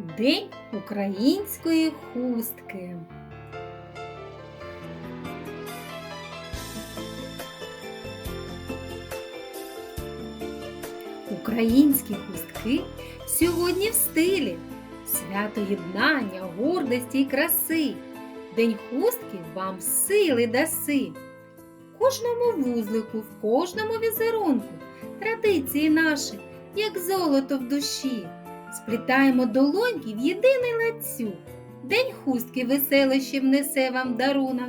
День української хустки. Українські хустки сьогодні в стилі. Свято єднання, гордості і краси. День хустки вам сили даси. Кожному вузлику, в кожному візерунку традиції наші, як золото в душі. Сплітаємо долоньки в єдиний ланцюг. День хустки веселощів несе вам дарунок.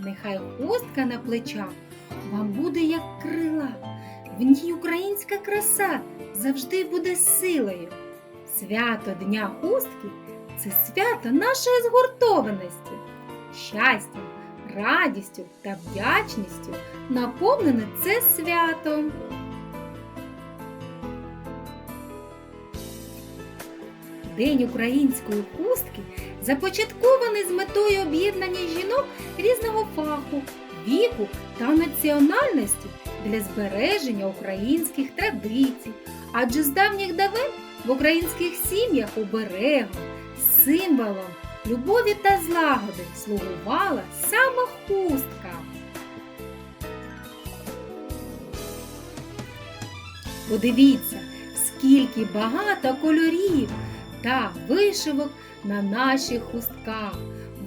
Нехай хустка на плечах вам буде як крила. В ній українська краса завжди буде силою. Свято Дня хустки це свято нашої згуртованості. Щастям, радістю та вдячністю наповнене це свято. День української хустки започаткований з метою об'єднання жінок різного фаху, віку та національності для збереження українських традицій. Адже з давніх давен в українських сім'ях оберегом, символом любові та злагоди слугувала саме хустка. Подивіться, скільки багато кольорів та вишивок на наших хустках.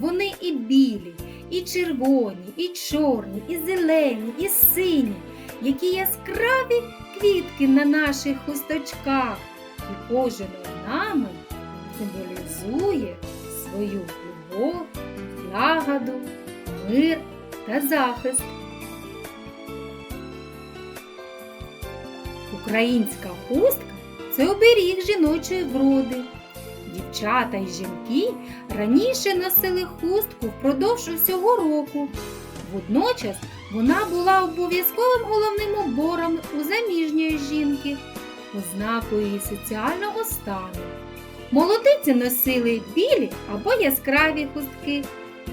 Вони і білі, і червоні, і чорні, і зелені, і сині, які яскраві квітки на наших хусточках. І кожен орнамент символізує свою любов, злагоду, мир та захист. Українська хустка це оберіг жіночої вроди. Дівчата й жінки раніше носили хустку впродовж усього року. Водночас вона була обов'язковим головним убором у заміжньої жінки, ознакою її соціального стану. Молодиці носили білі або яскраві хустки,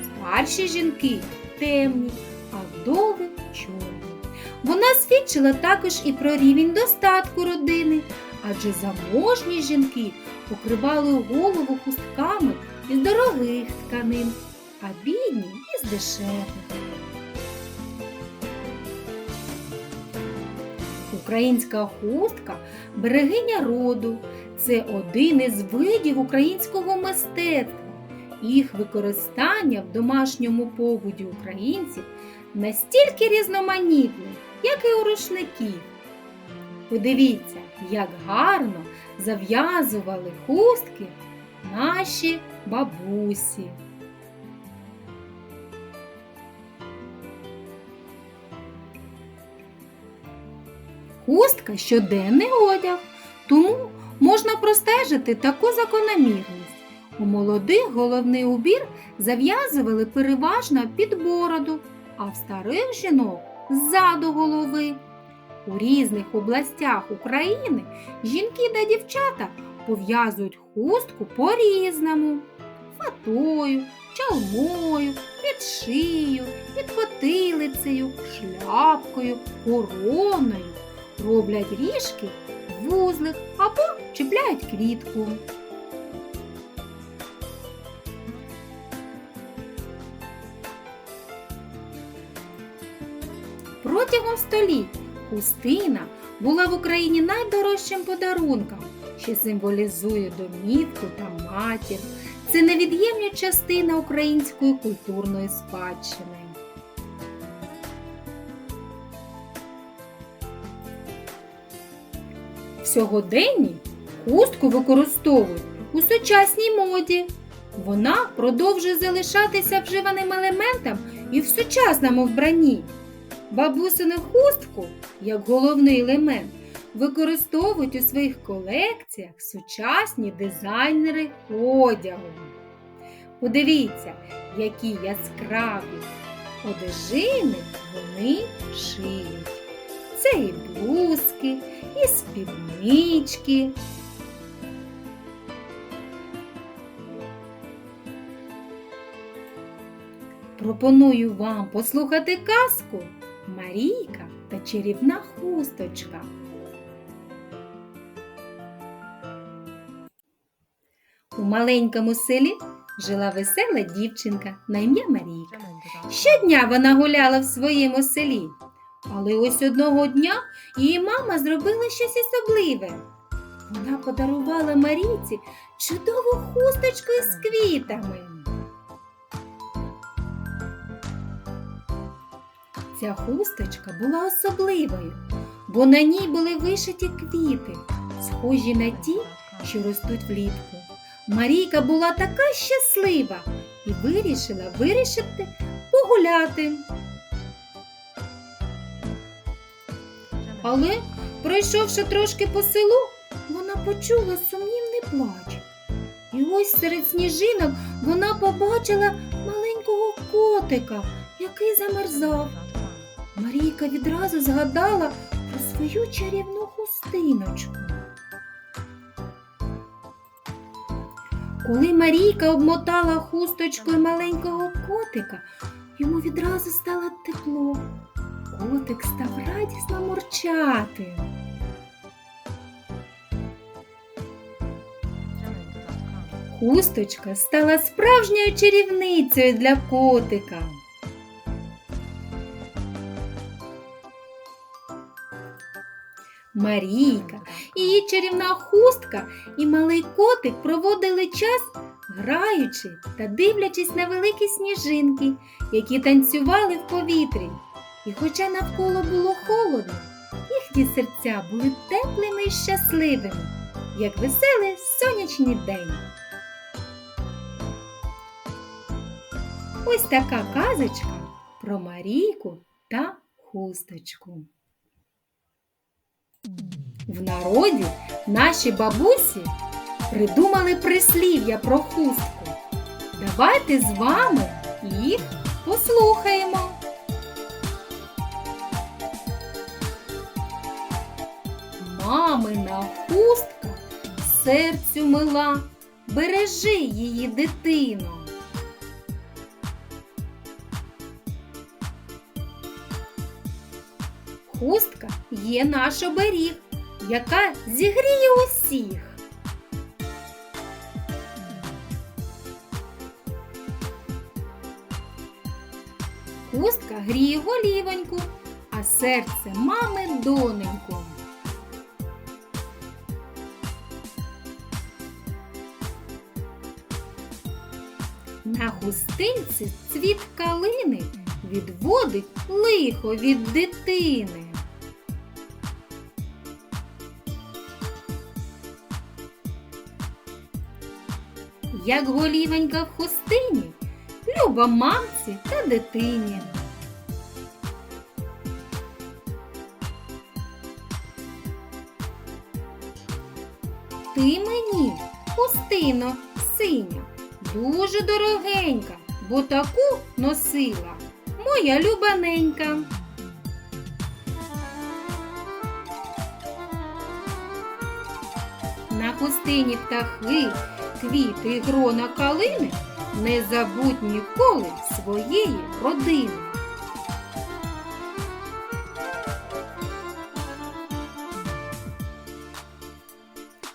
старші жінки темні, а вдови чорні. Вона свідчила також і про рівень достатку родини, адже заможні жінки покривали голову хустками із дорогих тканин, а бідні із дешевих. Українська хустка берегиня роду. Це один із видів українського мистецтва. Їх використання в домашньому побуді українців настільки різноманітне, як і у рушників. Подивіться, як гарно зав'язували хустки наші бабусі. Хустка щоденний одяг, тому можна простежити таку закономірність. У молодих головний убір зав'язували переважно під бороду, а в старих жінок ззаду голови. У різних областях України жінки та дівчата пов'язують хустку по-різному. Фатою, чалмою, під шию, під потилицею, шляпкою, короною. Роблять ріжки, вузлик або чіпляють квітку. Протягом століть хустина була в Україні найдорожчим подарунком, що символізує домівку та матір. Це невід'ємна частина української культурної спадщини. В сьогоденні хустку використовують у сучасній моді. Вона продовжує залишатися вживаним елементом і в сучасному вбранні. Бабусину хустку, як головний елемент, використовують у своїх колекціях сучасні дизайнери одягу. Подивіться, які яскраві одежини вони шиють. Це і блузки, і спіднички. Пропоную вам послухати казку Марійка та чарівна хусточка. У маленькому селі жила весела дівчинка на ім'я Марійка. Щодня вона гуляла в своєму селі. Але ось одного дня її мама зробила щось особливе. Вона подарувала Марійці чудову хусточку із квітами. Ця хусточка була особливою, бо на ній були вишиті квіти, схожі на ті, що ростуть влітку. Марійка була така щаслива і вирішила вирішити погуляти. Але, пройшовши трошки по селу, вона почула сумнівний плач. І ось серед сніжинок вона побачила маленького котика, який замерзав. Марійка відразу згадала про свою чарівну хустиночку. Коли Марійка обмотала хусточкою маленького котика, йому відразу стало тепло. Котик став радісно мурчати. Хусточка стала справжньою чарівницею для котика. Марійка, її чарівна хустка і малий котик проводили час, граючи та дивлячись на великі сніжинки, які танцювали в повітрі. І хоча навколо було холодно, їхні серця були теплими і щасливими, як веселий сонячний день. Ось така казочка про Марійку та хусточку. В народі наші бабусі придумали прислів'я про хустку. Давайте з вами їх послухаємо. Мамина хустка серцю мила, бережи її дитино. Хустка є наш оберіг, яка зігріє усіх. Хустка гріє голівоньку, а серце мами доненьку. На хустинці цвіт калини відводить лихо від дитини. Як голівенька в хустині, люба мамці та дитині. Ти мені, хустино, синя, дуже дорогенька, бо таку носила моя любаненька. На хустині птахи, квіти й грона калини не забудь ніколи своєї родини.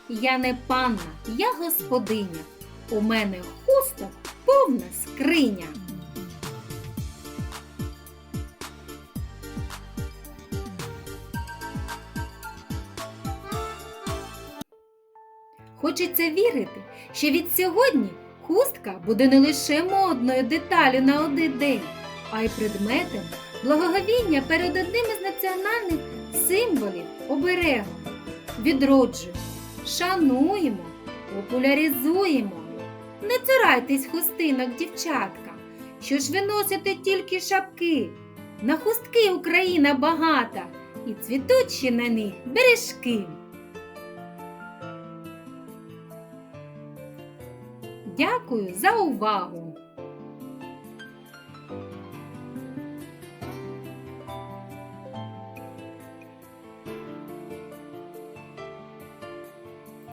Я не панна, я господиня. У мене хусток повна скриня. Хочеться вірити, що від сьогодні хустка буде не лише модною деталю на один день, а й предметом благоговіння перед одним із національних символів оберегом. Відроджуємо, шануємо, популяризуємо. Не цурайтесь хустинок, дівчатка, що ж ви носите тільки шапки. На хустки Україна багата, і цвітуть ще на них бережки. Дякую за увагу!